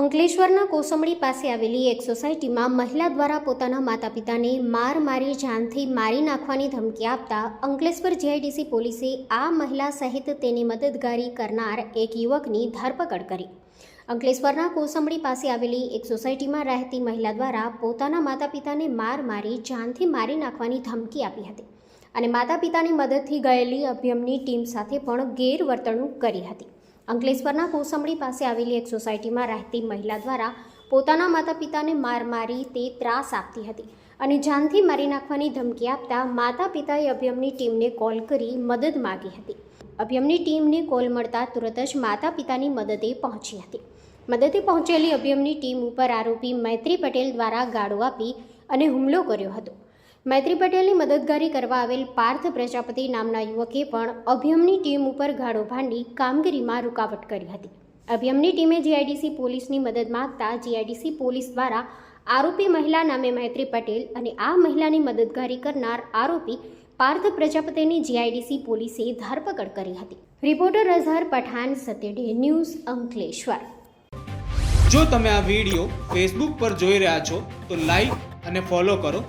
અંકલેશ્વરના કોસંબડી પાસે આવેલી એક સોસાયટીમાં મહિલા દ્વારા પોતાના માતા પિતાને માર મારી જાનથી મારી નાખવાની ધમકી આપતા અંકલેશ્વર જીઆઈડીસી પોલીસે આ મહિલા સહિત તેની મદદગારી કરનાર એક યુવકની ધરપકડ કરી. અંકલેશ્વરના કોસંબડી પાસે આવેલી એક સોસાયટીમાં રહેતી મહિલા દ્વારા પોતાના માતા પિતાને માર મારી જાનથી મારી નાખવાની ધમકી આપી હતી અને માતા પિતાની મદદથી ગયેલી અભિયમની ટીમ સાથે પણ ગેરવર્તણૂક કરી હતી. અંકલેશ્વરના કોસંબડી પાસે આવેલી એક સોસાયટીમાં રહેતી મહિલા દ્વારા પોતાના માતા પિતાને માર મારી તે ત્રાસ આપતી હતી અને જાનથી મારી નાખવાની ધમકી આપતા માતા પિતાએ અભિયમની ટીમને કોલ કરી મદદ માગી હતી. અભિયમની ટીમને કોલ મળતા તુરત જ માતા પિતાની મદદે પહોંચી હતી. મદદે પહોંચેલી અભિયમની ટીમ ઉપર આરોપી મૈત્રી પટેલ દ્વારા ગાળો આપી અને હુમલો કર્યો હતો. મૈત્રી પટેલની મદદગારી કરવા આવેલ પાર્થ પ્રજાપતિ નામના યુવકે પણ અભિયમની ટીમ ઉપર ગાળો ભાંડી કામગીરીમાં રૂકાવટ કરી હતી. અભિયમની ટીમે જીઆઈડીસી પોલીસની મદદ માંગતા જીઆઈડીસી પોલીસ દ્વારા આરોપી મહિલા નામે મૈત્રી પટેલ અને આ મહિલાની મદદગારી કરનાર આરોપી પાર્થ પ્રજાપતિની જીઆઈડીસી પોલીસે ધરપકડ કરી હતી. Reporter Azhar Pathan, Satyaday news, Ankleshwar. જો તમે આ વીડિયો ફેસબુક પર જોઈ રહ્યા છો, તો લાઈક અને ફોલો કરો.